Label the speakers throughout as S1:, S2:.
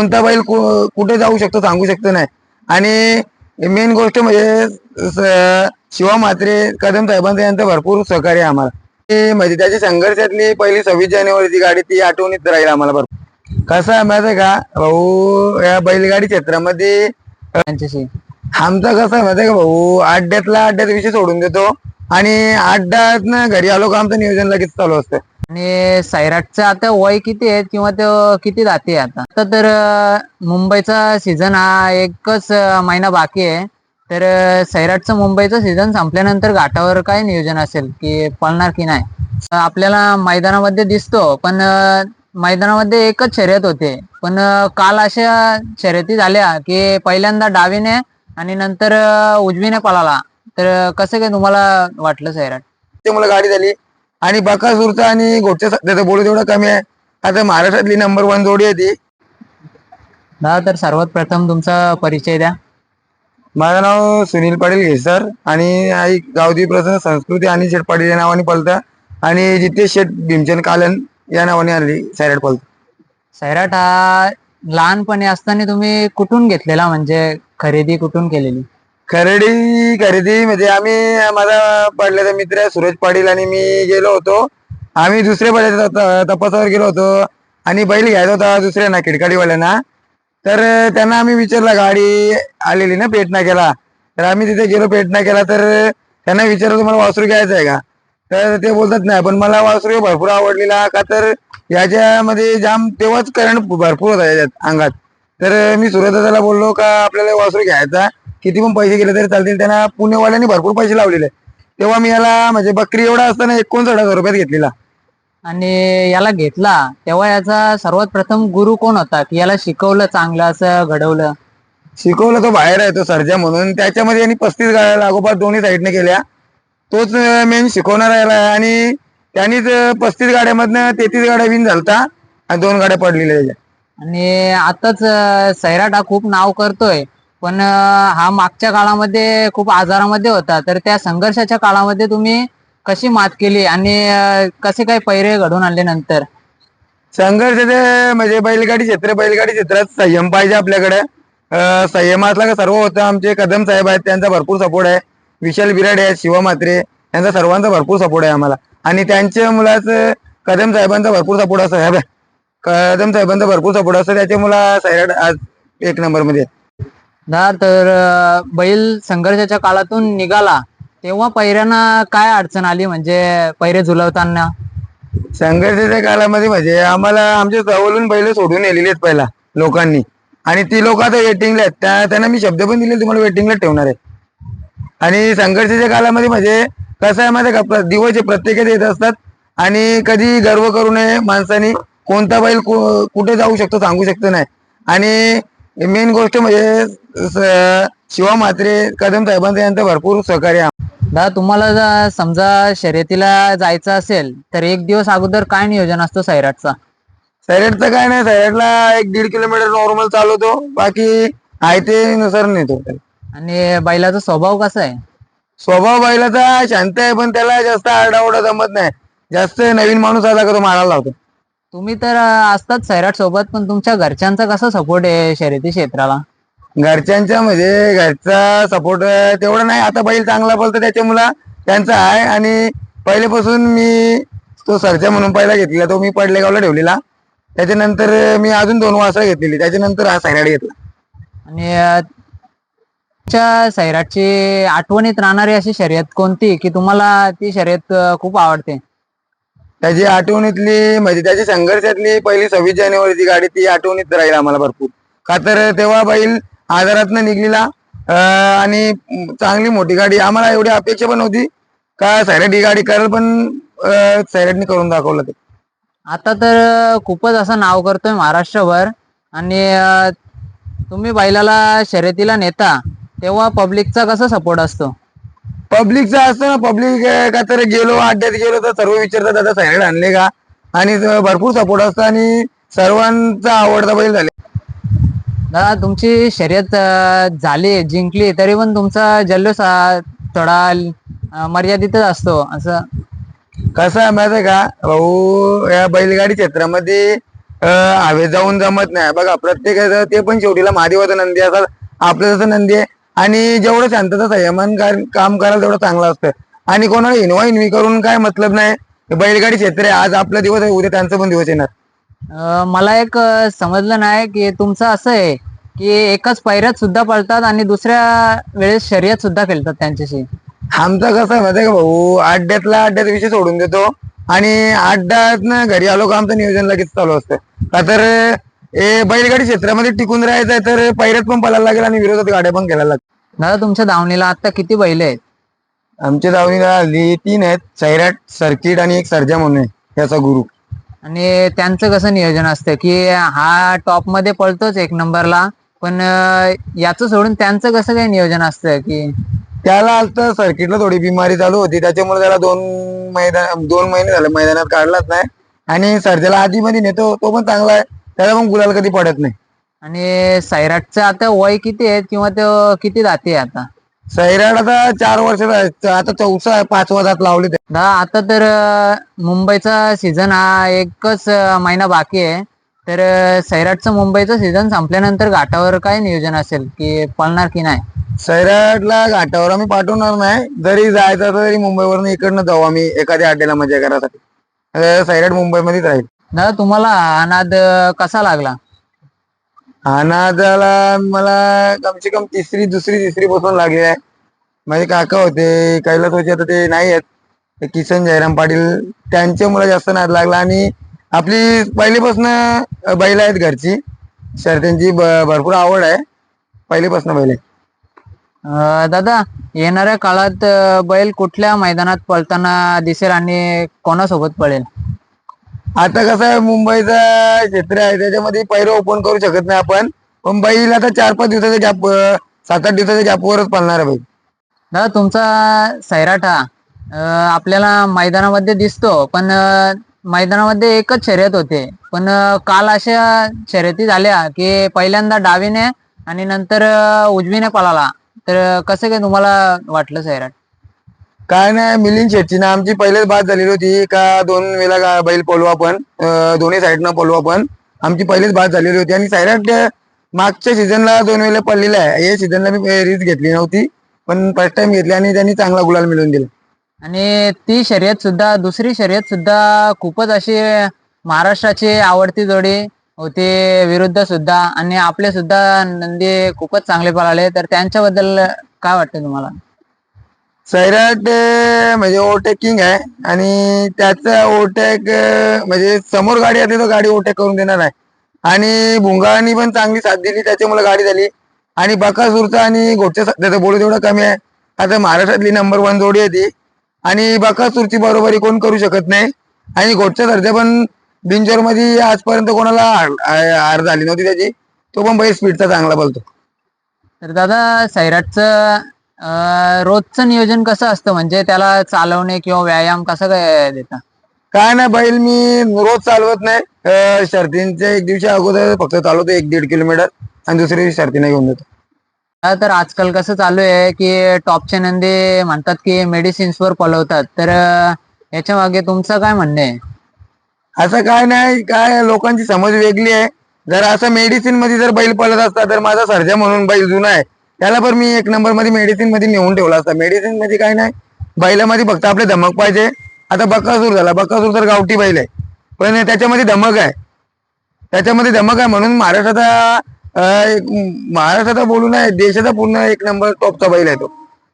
S1: कोणता बैल कुठे जाऊ शकतो सांगू शकतो नाही. आणि मेन गोष्ट म्हणजे शिवा म्हात्रे कदम साहेबांचं यांचं भरपूर सहकार्य आम्हाला. ते म्हणजे त्याची संघर्षातली पहिली सव्वीस जानेवारीची गाडी ती आठवणीत राहील आम्हाला भरपूर. कसं आहे माहिती आहे का? भाऊ या बैलगाडी क्षेत्रामध्ये
S2: त्यांच्याशी.
S1: आमचं कसं आहे माहिती आहे का भाऊ? अड्ड्यातला अड्ड्यात विषय सोडून देतो. आणि अड्ड्यात घरी आलो का आमचं नियोजन लगेच चालू असतं.
S2: आणि सैराटचं आता वय किती आहे किंवा तो किती जाते आता? आता तर मुंबईचा सीझन हा एकच महिना बाकी आहे. तर सैराटचं मुंबईचं सीझन संपल्यानंतर घाटावर काय नियोजन असेल? की पळणार की नाही? आपल्याला मैदानामध्ये दिसतो पण मैदानामध्ये एकच शर्यत होते. पण काल अशा शर्यती झाल्या की पहिल्यांदा डावीने आणि नंतर उजवीने पळाला. तर कसं काय तुम्हाला वाटलं सैराट
S1: ते मला गाडी झाली. आणि बकासूरचा आणि घोटच्या सध्याचं बोलू तेवढं कमी आहे. आता महाराष्ट्रातली नंबर वन जोडी आहे ती.
S2: दादा तर सर्वात प्रथम तुमचा परिचय द्या.
S1: माझं नाव सुनील पाटील घेसर आणि आई गावदी प्रसन्न संस्कृती आणि शेठ पाटील या नावाने पळतं. आणि जितेश शेठ भीमचंद कालन या नावाने आली सैराट पळतं.
S2: सैराट हा लहानपणी असताना तुम्ही कुठून घेतलेला? म्हणजे खरेदी कुठून केलेली?
S1: खरेदी म्हणजे आम्ही माझा पडल्याचा मित्र आहे सूरज पाटील आणि मी गेलो होतो. आम्ही दुसऱ्या बैलाच्या तपासावर गेलो होतो. आणि बैल घ्यायचा होता दुसऱ्यांना खिडकाडीवाल्यांना. तर त्यांना आम्ही विचारला गाडी आलेली ना पेटना केला तर आम्ही तिथे गेलो पेटना केला तर त्यांना विचारलं तुम्हाला वासरू घ्यायचं आहे का? तर ते बोलतात नाही पण मला वासरू भरपूर आवडलेला का तर याच्यामध्ये जाम तेव्हाच करंट भरपूर होता याच्यात अंगात. तर मी सुरतला बोललो का आपल्याला वासरू घ्यायचा? किती पण पैसे गेले तरी चालतील. त्यांना पुणेवाल्यांनी भरपूर पैसे लावलेले तेव्हा मी याला म्हणजे बकरी एवढा असताना एकोणसाठ हजार रुपयात घेतलेला.
S2: आणि याला घेतला. तेव्हा याचा सर्वात प्रथम गुरु कोण होता? की याला शिकवलं चांगलं असं घडवलं?
S1: शिकवलं तो बाहेर आहे तो सर्जा म्हणून. त्याच्यामध्ये यांनी पस्तीस गाड्या लागोपाठ दोन्ही साईडने केल्या. तोच मेन शिकवणार याला आहे. आणि त्यांनीच पस्तीस गाड्यामधनं तेहतीस गाड्या विन झालता. आणि दोन गाड्या पडलेल्या त्याच्या
S2: आणि आताच सैराट हा खूप नाव करतोय. पण हा मागच्या काळामध्ये खूप आजारामध्ये होता. तर त्या संघर्षाच्या काळामध्ये तुम्ही कशी मात केली आणि कसे काय पैरे घडून आणले नंतर?
S1: संघर्ष ते म्हणजे बैलगाडी क्षेत्र बैलगाडी क्षेत्रात संयम पाहिजे आपल्याकडे. संयमातला संयम असला का सर्व होतं. आमचे कदम साहेब आहेत त्यांचा भरपूर सपोर्ट आहे. विशाल बिराडे आहेत शिवा म्हात्रे यांचा सर्वांचा भरपूर सपोर्ट आहे आम्हाला. आणि त्यांच्या मुलाचं कदम साहेबांचा भरपूर सपोर्ट असतो कदम साहेबांचा भरपूर सपोर्ट असतो त्याच्या मुला सैराट आज एक नंबरमध्ये आहे.
S2: दा तर अं, बैल संघर्षाच्या काळातून निघाला तेव्हा पैऱ्यांना काय अडचण आली? म्हणजे पैरे झुलवताना?
S1: संघर्षाच्या काळामध्ये म्हणजे आम्हाला आमच्या जवळून बैल सोडून नेलेली आहेत पहिला लोकांनी. आणि ती लोक आता वेटिंगला आहेत. त्या त्यांना मी शब्द पण दिले तुम्हाला वेटिंगला ठेवणार आहे. आणि संघर्षाच्या काळामध्ये म्हणजे कसं आहे माझ्या का? दिवस हे प्रत्येकात येत असतात. आणि कधी गर्व करू नये माणसाने. कोणता बैल कु- कुठे जाऊ शकतो सांगू शकतो नाही. आणि मेन गोष्ट म्हणजे शिवा म्हात्रे कदम साहेबांचं यांचं भरपूर सहकार्य
S2: दा तुम्हाला जर समजा शर्यतीला जायचं असेल तर एक दिवस अगोदर काय नियोजन असतो सैराटचा?
S1: सैराटचं काय नाही सैराटला एक दीड किलोमीटर नॉर्मल चालवतो बाकी आहे ते नुसार नेतो.
S2: आणि बैलाचा स्वभाव कसा आहे?
S1: स्वभाव बैलाचा शांत आहे पण त्याला जास्त आरडाओरडा जमत नाही. जास्त नवीन माणूस आला का तो मारायला लावतो.
S2: तुम्ही तर असतात सैराट सोबत पण तुमच्या घरच्यांचा कसा सपोर्ट आहे शर्यती क्षेत्राला?
S1: घरच्यांच्या म्हणजे घरचा सपोर्ट तेवढा नाही. आता बैल चांगला बोलतो त्याच्या मुला त्यांचा आहे. आणि पहिल्यापासून मी तो सरजा म्हणून पहिला घेतलेला तो मी पडलेगावला ठेवलेला. त्याच्यानंतर मी अजून दोन वाजता घेतलेली. त्याच्यानंतर हा सैराट घेतला.
S2: आणि तुमच्या सैराटची आठवणीत राहणारी अशी शर्यत कोणती? की तुम्हाला ती शर्यत खूप आवडते.
S1: त्याची आठवणीतली म्हणजे त्याची संघर्षातली पहिली सव्वीस जानेवारीची गाडी ती आठवणीत राहील आम्हाला भरपूर. का तर तेव्हा बैल आजारातनं निघलेला आणि चांगली मोठी गाडी. आम्हाला एवढी अपेक्षा पण होती का सैराट ही गाडी करेल पण अं, सैराटने करून दाखवलं ते.
S2: आता तर खूपच असं नाव करतोय महाराष्ट्रभर. आणि तुम्ही बैलाला शर्यतीला नेता तेव्हा पब्लिकचा कसा सपोर्ट असतो?
S1: पब्लिकचा असतं ना पब्लिक का तर गेलो अड्ड्यात गेलो तर सर्व विचारतात दादा सैराट आणले का? आणि भरपूर सपोर्ट असतो आणि सर्वांचा आवडता बैल झाले.
S2: दादा तुमची शर्यत झाली जिंकली तरी पण तुमचा जल्लोष थोडा मर्यादितच असतो असं.
S1: कसं आहे माहिती आहे का? भाऊ या बैलगाडी क्षेत्रामध्ये अं, हवेत जाऊन जमत नाही. बघा प्रत्येकाचं ते पण शेवटीला महादेवाचा नंदी असतात. आपलं जसं नंदी आहे आणि जेवढं शांतता संयमान कर- काम करायला तेवढं चांगलं असतं. आणि कोणाला हिनवा हिनवी करून काय मतलब नाही. बैलगाडी क्षेत्र आहे आज आपला दिवस आहे उद्या त्यांचा पण दिवस येणार.
S2: मला एक समजलं नाही की तुमचं असं आहे की एकाच पैऱ्यात सुद्धा पळतात आणि दुसऱ्या वेळेस शर्यत सुद्धा खेळतात त्यांच्याशी.
S1: आमचं कसं आहे माहितीये का भाऊ? अड्ड्यातला अड्ड्यात विषय सोडून देतो. आणि अड्ड्यात ना घरी आलो का आमचं नियोजन लगेच चालू असतं. का तर हे बैलगाडी क्षेत्रामध्ये टिकून राहायचं आहे तर पैऱ्यात पण पळायला लागेल आणि विरोधात गाड्या पण खेळायला लागतील
S2: दादा तुमच्या धावणीला आता किती बैल आहेत?
S1: आमच्या दावणीला हल्ली तीन आहेत. सैराट सर्किट आणि एक सर्जा म्हणून आहे त्याचा गुरु
S2: आणि त्यांचं कसं नियोजन असतं की हा टॉपमध्ये पळतोच एक नंबरला पण याचं सोडून त्यांचं कसं काय नियोजन असतं की?
S1: त्याला आता सर्किटला थोडी बिमारी चालू होती. त्याच्यामुळे त्याला दोन मैदान दोन महिने झाले मैदानात काढलाच नाही. आणि सर्जाला आधी मध्ये नेतो तो पण चांगला आहे. त्याला पण गुलाल कधी पडत नाही.
S2: आणि सैराटचं आता वय किती आहे किंवा तो किती जाते आता?
S1: सैराट आता चार वर्षाचा आहे. आता चौसा आहे, पाचवा दात लावले ते
S2: दा आता तर अं, मुंबईचा सीझन हा एकच अं, महिना बाकी आहे. तर अं, सैराटचं मुंबईचं सीझन संपल्यानंतर घाटावर काय नियोजन असेल? की पळणार की नाही?
S1: सैराटला घाटावर आम्ही पाठवणार नाही. जरी जायचं असलं तरी मुंबईवरून इकडनं जाऊ आम्ही एखाद्या अड्ड्याला मजा करायसाठी. अं, सैराट मुंबईमध्येच राहील.
S2: दादा तुम्हाला हा नाद अं, कसा लागला?
S1: अनाथाला मला कमसे कम तिसरी दुसरी तिसरी पासून लागली आहे. माझे काका होते कैलास होते आता ते नाही आहेत. किसन जयराम पाटील त्यांच्या मुलं जास्त नाद लागला आणि आपली पहिलीपासून बैल आहेत घरची. शर्तींची ब- भरपूर आवड आहे. पहिलीपासून बैल आहे
S2: दादा येणाऱ्या काळात बैल कुठल्या मैदानात पळताना दिसेल आणि कोणासोबत पळेल?
S1: आता कसं आहे मुंबईचा क्षेत्र आहे त्याच्यामध्ये पहिलं ओपन करू शकत नाही आपण. पण बैल आता चार पाच दिवसाच्या गॅप सात आठ दिवसाच्या गॅपवरच पालणार आहे बैल.
S2: दादा तुमचा सैराट हा अं, आपल्याला मैदानामध्ये दिसतो पण अं, मैदानामध्ये एकच शर्यत होते. पण अं, काल अशा शर्यती झाल्या की पहिल्यांदा डावीने आणि नंतर अं, उजवीने पळाला. तर कसं काय तुम्हाला वाटलं सैराट?
S1: काय नाही मिलिंद शेट्टी ना आमची पहिलेच बात झालेली होती का दोन वेळा बैल पळू आपण दोन्ही साईडनं पळू आपण. आमची पहिलेच बात झालेली होती आणि सैराट मागच्या सीझनला दोन वेळेला पडलेला आहे. या सीझनला मी रिस्क घेतली नव्हती पण फर्स्ट टाइम घेतली आणि त्यांनी चांगला गुलाल मिळवून दिला.
S2: आणि ती शर्यत सुद्धा दुसरी शर्यत सुद्धा खूपच अशी महाराष्ट्राची आवडती जोडी होती विरुद्ध सुद्धा. आणि आपले सुद्धा नंदी खूपच चांगले पळाले. तर त्यांच्याबद्दल काय वाटतं तुम्हाला?
S1: सैराट म्हणजे ओव्हरटेकिंग आहे आणि त्याचा ओव्हरटेक म्हणजे समोर गाडी असते तर गाडी ओव्हरटेक करून देणार आहे आणि भुंगानी पण चांगली साथ दिली त्याच्यामुळे गाडी झाली. आणि बकासूरचा आणि घोटच्या त्याचं बोलू तेवढं कमी आहे. आता महाराष्ट्रातली नंबर वन जोडी आहे ती. आणि बकासूरची बरोबरी कोण करू शकत नाही. आणि घोटच्या सध्या पण बिंजोरमध्ये आजपर्यंत कोणाला हार हार झाली नव्हती त्याची. तो पण बैल स्पीडचा चांगला बोलतो.
S2: तर दादा सैराटचं रोजचं नियोजन कसं असतं? म्हणजे त्याला चालवणे किंवा व्यायाम कसं काय देता?
S1: काय नाही बैल मी रोज चालवत नाही. अं, शर्तींच्या एक दिवशी अगोदर फक्त चालवतो एक दीड किलोमीटर. आणि दुसऱ्या दिवशी शर्तीने घेऊन जातो.
S2: हा, तर आजकाल कसं चालू आहे की टॉपचे नंदी म्हणतात की मेडिसिन्स वर पळवतात तर अं, याच्या मागे तुमचं काय म्हणणं आहे?
S1: असं काय नाही काय लोकांची समज वेगळी आहे. जर असं मेडिसिनमध्ये जर बैल पळत असता तर माझा सर्जा म्हणून बैल जुना आहे. त्याला पण मी एक नंबरमध्ये मेडिसिनमध्ये नेऊन ठेवला असता मेडिसिनमध्ये काय नाही. बैलामध्ये फक्त आपले धमक पाहिजे. आता बकासूर झाला. बकासूर तर गावठी बैल आहे. पण त्याच्यामध्ये धमक आहे. त्याच्यामध्ये धमक आहे म्हणून महाराष्ट्राचा महाराष्ट्राचा बोलू नाही देशाचा पूर्ण एक नंबर टॉपचा बैल आहे तो.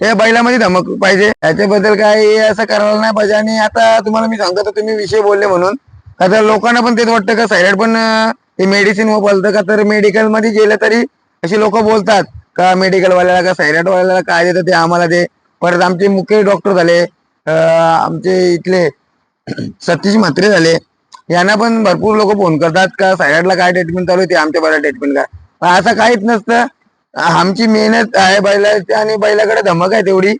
S1: त्या बैलामध्ये धमक पाहिजे. त्याच्याबद्दल काय असं करायला नाही पाहिजे. आणि आता तुम्हाला मी सांगतो तर तुम्ही विषय बोलले म्हणून. आता लोकांना पण तेच वाटतं का सायराइड पण ते मेडिसिन व बोलतं का? तर मेडिकलमध्ये गेलं तरी अशी लोक बोलतात. का मेडिकल वाल्याला का सायराइड वाल्याला काय देतं ते आम्हाला ते परत आमचे मुख्य डॉक्टर झाले. आमचे इथले सतीश म्हात्रे झाले. यांना पण भरपूर लोक फोन करतात का सायराइडला काय ट्रीटमेंट चालू आहे ते आमच्या बऱ्या ट्रीटमेंट काय पण असं काहीच नसतं. आमची मेहनत आहे बैलाची आणि बैलाकडे धमक आहे तेवढी.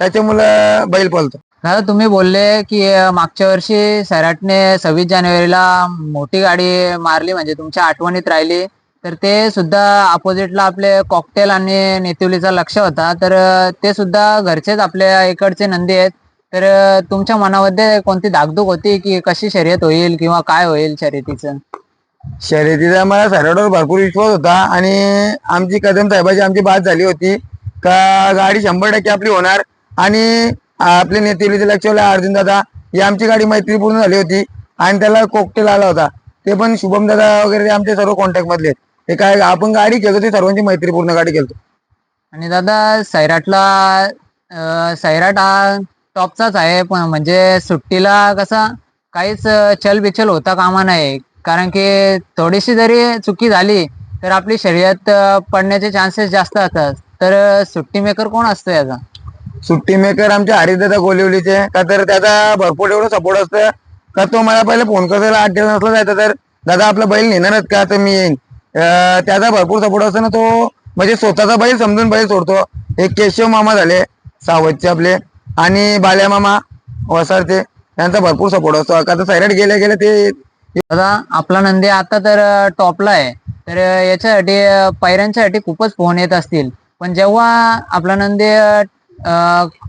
S1: त्याच्यामुळं बैल पळतो.
S2: दादा तुम्ही बोलले की मागच्या वर्षी सैराटने सव्वीस जानेवारीला मोठी गाडी मारली म्हणजे तुमच्या आठवणीत राहिली. तर ते सुद्धा अपोजिटला आपले कॉकटेल आणि नेतिवलीचा लक्ष होता. तर ते सुद्धा घरचेच आपल्या इकडचे नंदी आहेत. तर तुमच्या मनामध्ये कोणती धाकधूक होती की कशी शर्यत होईल किंवा काय होईल शर्यतीचं?
S1: शर्यतीचा मला सरडवर भरपूर विश्वास होता आणि आमची कदम साहेबाची आमची बात झाली होती का गाडी शंभर टक्के आपली होणार आणि आपले नेते लक्ष अर्जुन दादा ही आमची गाडी मैत्रीपूर्ण झाली होती आणि त्याला कोकटेल आला होता. ते पण शुभम दादा वगैरे आमच्या आमचे सर्व कॉन्टॅक्ट मधले आहेत. ते काय आपण गाडी खेळतो ती सर्वांची मैत्रीपूर्ण गाडी खेळतो.
S2: आणि दादा सैराटला अं, सैराट हा टॉपचाच आहे पण म्हणजे सुट्टीला कसा काहीच चलबिचल होता कामा नाही. कारण की थोडीशी जरी चुकी झाली तर आपली शर्यत अं, पडण्याचे चान्सेस जास्त असतात. तर अं, सुट्टी मेकर कोण असतो याचा?
S1: सुट्टी मेकर आमच्या हरिदादा गोलिवलीचे. का तर त्याचा भरपूर एवढं सपोर्ट असतं का तो मला पहिले फोन करतो आठ दिवस नसला जायचं तर. दादा आपला बैल नेणारच का? तर मी येईन. त्याचा भरपूर सपोर्ट असतो ना तो. म्हणजे स्वतःचा बैल समजून बैल सोडतो. एक केशव मामा झाले सावधचे आपले आणि बाल्या मामा वसारते त्यांचा भरपूर सपोर्ट असतो. आता सैराट गेले गेले ते
S2: दादा आपला नंदी आता तर टॉपला आहे. तर याच्यासाठी पायऱ्यांच्यासाठी खूपच फोन येत असतील. पण जेव्हा आपला नंदी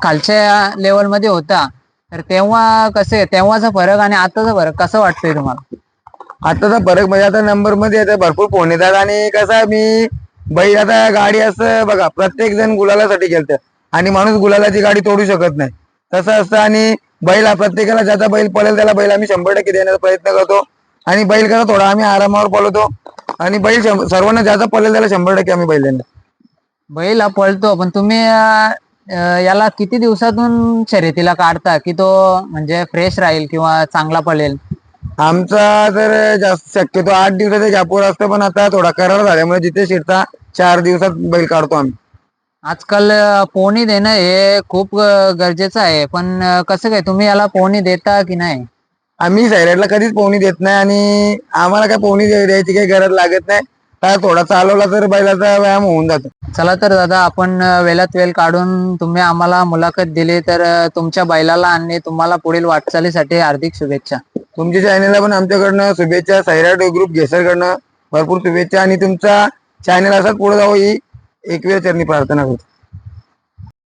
S2: खालच्या लेवलमध्ये होता तर तेव्हा कसे तेव्हाचा फरक आणि आताचा फरक कसं वाटतंय तुम्हाला?
S1: आताचा फरक म्हणजे आता नंबरमध्ये आता भरपूर फोन येतात आणि कसं मी बैल आता गाडी असं बघा प्रत्येक जण गुलालासाठी खेळतं आणि माणूस गुलालाची गाडी तोडू शकत नाही. तसं असतं आणि बैल हा प्रत्येकाला ज्याचा बैल पळेल त्याला बैल आम्ही शंभर टक्के देण्याचा प्रयत्न करतो. आणि बैल करा थोडा आम्ही आरामावर पळवतो आणि बैल सर्वांना ज्याचा पळेल त्याला शंभर टक्के आम्ही बैल देणार.
S2: बैल हा पळतो पण तुम्ही याला किती दिवसातून शर्यतीला काढता की तो म्हणजे फ्रेश राहील किंवा चांगला पळेल?
S1: आमचा तर जास्त शक्यतो आठ दिवसाचा गॅपवर असतं पण आता थोडा करार झाल्यामुळे जिथे शिरता चार दिवसात बैल काढतो आम्ही.
S2: आजकाल पोहणी देणं हे खूप गरजेचं आहे पण कसं काय तुम्ही याला पोहणी देता की नाही?
S1: आम्ही सैराटला कधीच पोहणी देत नाही आणि आम्हाला काय पोहणी द्याय- द्यायची काही गरज लागत नाही. तर थोडा चालवला तर बैलाचा व्यायाम होऊन जातो.
S2: चला तर दादा आपण वेळात वेळ काढून तुम्ही आम्हाला मुलाखत दिली तर तुमच्या बैलाला आणि तुम्हाला पुढील वाटचालीसाठी हार्दिक शुभेच्छा.
S1: तुमच्या चॅनलला पण आमच्याकडनं शुभेच्छा सैराट ग्रुप घेसरकडनं भरपूर शुभेच्छा आणि तुमचा चॅनल असाच पुढे जावं ही एक वेळ चरणी प्रार्थना करतो.